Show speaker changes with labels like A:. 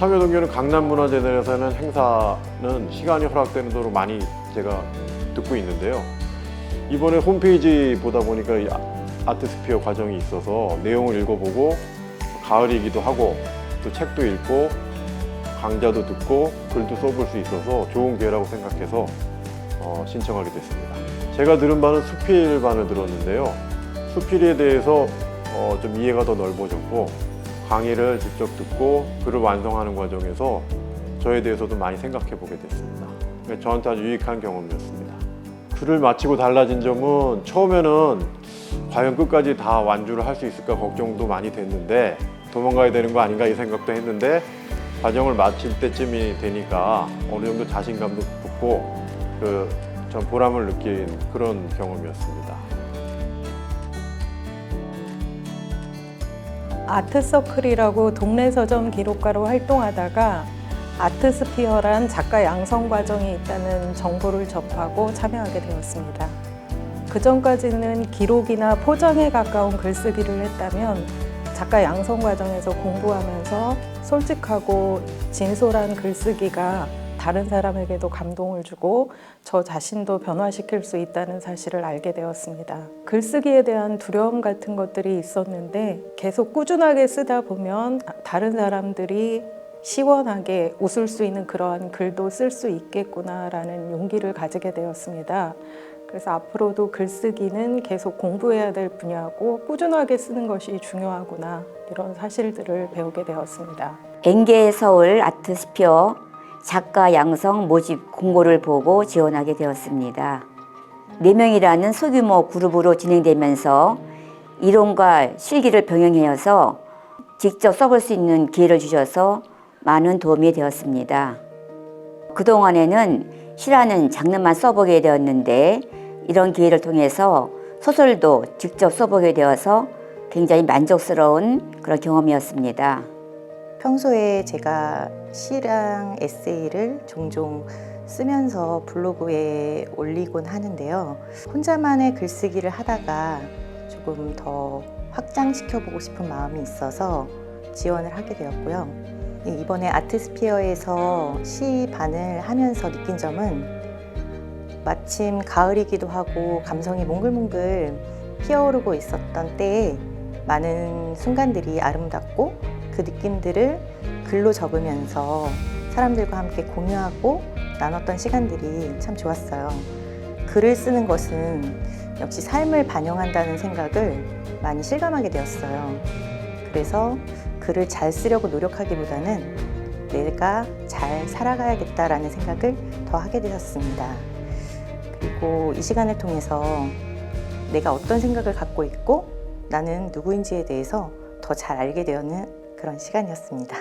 A: 참여동교는 강남문화재단에서는 행사는 시간이 허락되는 대로 많이 제가 듣고 있는데요. 이번에 홈페이지 보다 보니까 이 아- 아트스피어 과정이 있어서 내용을 읽어보고 가을이기도 하고 또 책도 읽고 강좌도 듣고 글도 써볼 수 있어서 좋은 기회라고 생각해서 어, 신청하게 됐습니다. 제가 들은 바는 수필반을 들었는데요. 수필에 대해서 어, 좀 이해가 더 넓어졌고 강의를 직접 듣고 글을 완성하는 과정에서 저에 대해서도 많이 생각해 보게 됐습니다. 그러니까 저한테 아주 유익한 경험이었습니다. 글을 마치고 달라진 점은 처음에는 과연 끝까지 다 완주를 할 수 있을까 걱정도 많이 됐는데 도망가야 되는 거 아닌가 이 생각도 했는데 과정을 마칠 때쯤이 되니까 어느 정도 자신감도 붙고 그 전 보람을 느낀 그런 경험이었습니다.
B: 아트서클이라고 동네 서점 기록가로 활동하다가 아트스피어란 작가 양성 과정이 있다는 정보를 접하고 참여하게 되었습니다. 그 전까지는 기록이나 포장에 가까운 글쓰기를 했다면 작가 양성 과정에서 공부하면서 솔직하고 진솔한 글쓰기가 다른 사람에게도 감동을 주고 저 자신도 변화시킬 수 있다는 사실을 알게 되었습니다. 글쓰기에 대한 두려움 같은 것들이 있었는데 계속 꾸준하게 쓰다 보면 다른 사람들이 시원하게 웃을 수 있는 그러한 글도 쓸 수 있겠구나라는 용기를 가지게 되었습니다. 그래서 앞으로도 글쓰기는 계속 공부해야 될 분야고 꾸준하게 쓰는 것이 중요하구나 이런 사실들을 배우게 되었습니다.
C: 엔게 서울 아트스피어 작가 양성 모집 공고를 보고 지원하게 되었습니다. 4명이라는 소규모 그룹으로 진행되면서 이론과 실기를 병행해서 직접 써볼 수 있는 기회를 주셔서 많은 도움이 되었습니다. 그동안에는 시라는 장르만 써보게 되었는데 이런 기회를 통해서 소설도 직접 써보게 되어서 굉장히 만족스러운 그런 경험이었습니다.
D: 평소에 제가 시랑 에세이를 종종 쓰면서 블로그에 올리곤 하는데요. 혼자만의 글쓰기를 하다가 조금 더 확장시켜보고 싶은 마음이 있어서 지원을 하게 되었고요. 이번에 아트스피어에서 시 반을 하면서 느낀 점은 마침 가을이기도 하고 감성이 몽글몽글 피어오르고 있었던 때에 많은 순간들이 아름답고 그 느낌들을 글로 적으면서 사람들과 함께 공유하고 나눴던 시간들이 참 좋았어요. 글을 쓰는 것은 역시 삶을 반영한다는 생각을 많이 실감하게 되었어요. 그래서 글을 잘 쓰려고 노력하기보다는 내가 잘 살아가야겠다라는 생각을 더 하게 되었습니다. 그리고 이 시간을 통해서 내가 어떤 생각을 갖고 있고 나는 누구인지에 대해서 더 잘 알게 되는 그런 시간이었습니다.